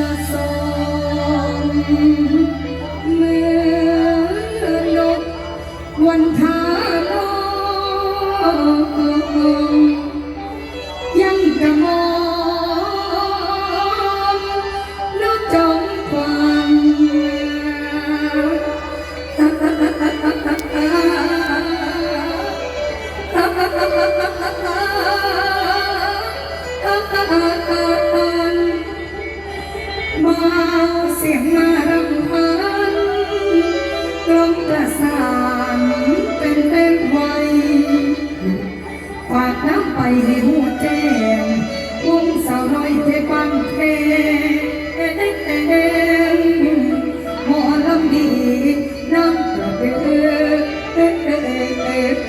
ละสองเมื่อนกวันทานองยังกระมองนกจงควันมา เสียงมารำพันกลมประสานเป็นเต้นไวฝากน้ำไปให้หัวแจ้งวงสาวน้อยเทปันเพงหมอลำดีน้ำกระเดืองพ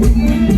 อ